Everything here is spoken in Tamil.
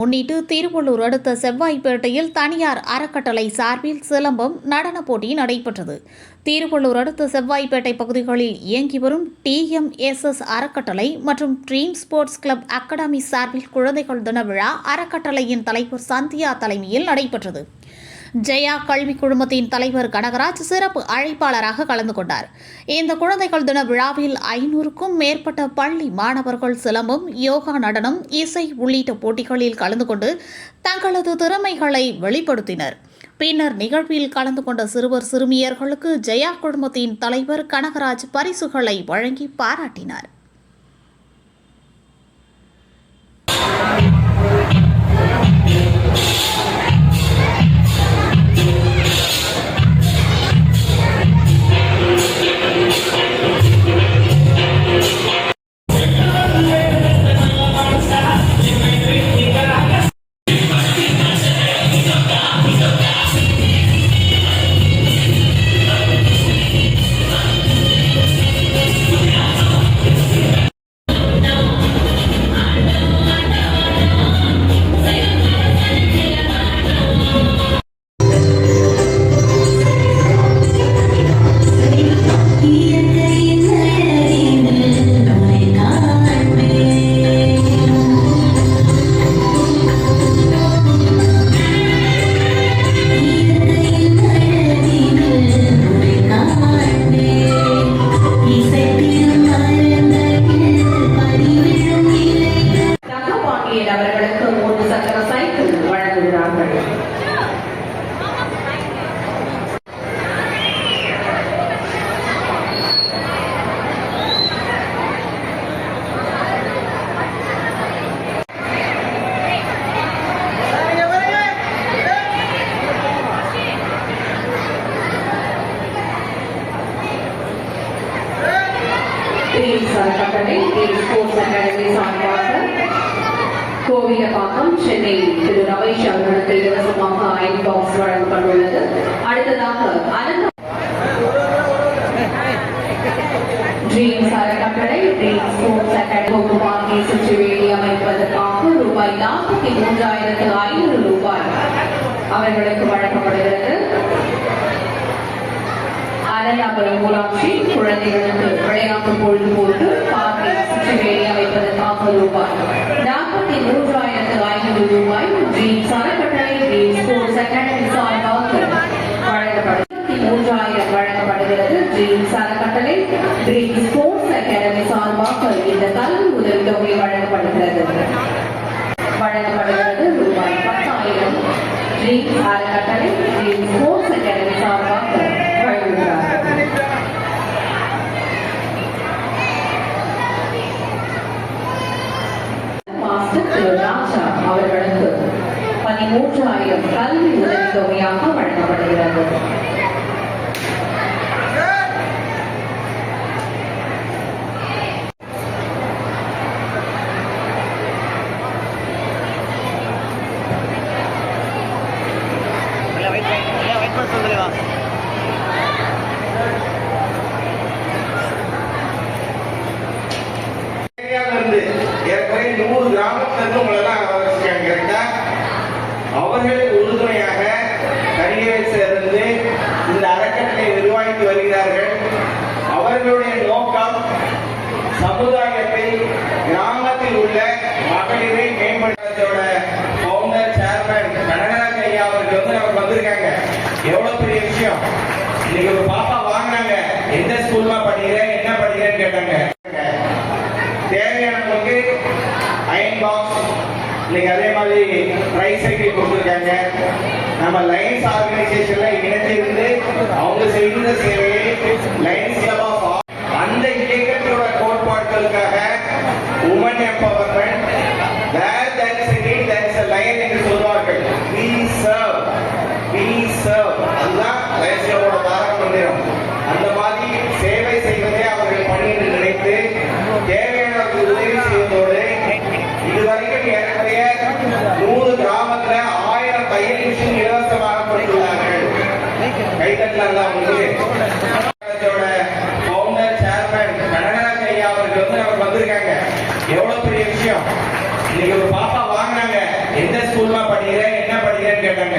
முன்னிட்டு திருவள்ளூர் அடுத்த செவ்வாய்ப்பேட்டையில் தனியார் அறக்கட்டளை சார்பில் சிலம்பம் நடனப் போட்டி நடைபெற்றது. திருவள்ளூர் அடுத்த செவ்வாய்ப்பேட்டை பகுதிகளில் இயங்கி வரும் டிஎம்எஸ்எஸ் அறக்கட்டளை மற்றும் ட்ரீம் ஸ்போர்ட்ஸ் கிளப் அகாடமி சார்பில் குழந்தைகள் தின விழா அறக்கட்டளையின் தலைவர் சந்தியா தலைமையில் நடைபெற்றது. ஜெயா கல்வி குழுமத்தின் தலைவர் கனகராஜ் சிறப்பு அழைப்பாளராக கலந்து கொண்டார். இந்த குழந்தைகள் தின விழாவில் ஐநூறுக்கும் மேற்பட்ட பள்ளி மாணவர்கள் சிலம்பம் யோகா நடனம் இசை உள்ளிட்ட போட்டிகளில் கலந்து கொண்டு தங்களது திறமைகளை வெளிப்படுத்தினர். பின்னர் நிகழ்வில் கலந்து கொண்ட சிறுவர் சிறுமியர்களுக்கு ஜெயா குழுமத்தின் தலைவர் கனகராஜ் பரிசுகளை வழங்கி பாராட்டினார். டீம்ஸ் அறக்கட்டளை டீம் ஸ்போர்ட்ஸ் அகாடமி சார்பாக கோவிலப்பாக்கம் சென்னை திரு ரமேஷ் அவர்களுக்கு இலவசமாக ஐன் பாக்ஸ் வழங்கப்பட்டுள்ளது. அடுத்ததாக அனந்த ட்ரீம்ஸ் அறக்கட்டளை ஸ்போர்ட்ஸ் அகாடமி சுற்றுவேலி அமைப்பதற்காக ரூபாய் நாற்பத்தி மூன்றாயிரத்து ஐநூறு ரூபாய் அவர்களுக்கு வழங்கப்படுகிறது. ஊராட்சி குழந்தைகளுக்கு விளையாட்டு மூன்றாயிரத்து ரூபாய் ஸ்போர்ட்ஸ் அகாடமி சார்பாக வழங்கப்படுகிறது மூன்றாயிரம் வழங்கப்படுகிறது ட்ரீம்ஸ் அறக்கட்டளை ஸ்போர்ட்ஸ் அகாடமி சார்பாக இந்த கல்வி உதவித்தொகை வழங்கப்படுகிறது மூன்றாயிரம் கல்வி உதவித்தொகையாக வழங்கப்படுகிறது. சமுதாயத்தை கிராமத்தில் உள்ள மகளிரை மேம்படுத்தோட பவுண்டர் சேர்மன் கனகராஜ் ஐயா அவருக்கு வந்து நமக்கு வந்திருக்காங்க. எவ்வளவு பெரிய விஷயம். இன்னைக்கு ஒரு பாப்பா வாங்கினாங்க. எந்த ஸ்கூல்மா படிக்கிறேன் என்ன படிக்கிறேன்னு கேட்டாங்க. தேவையானவங்களுக்கு அயன் பாக்ஸ் இன்னைக்கு அதே மாதிரி ட்ரை சைக்கிள் கொடுத்துருக்காங்க. நம்ம லைன்ஸ் ஆர்கனைசேஷன்ல இணைந்திருந்து அவங்க செய்கிற சேவையை லைன்ஸ் கிளப் ஆஃப் மக்களுக்காக உமன் எம்பவர்மெண்ட் இன்னைக்கு ஒரு பாப்பா வாங்கினாங்க எந்த ஸ்கூல்மா படிக்கிற என்ன படிக்கிறேன்னு கேட்டாங்க.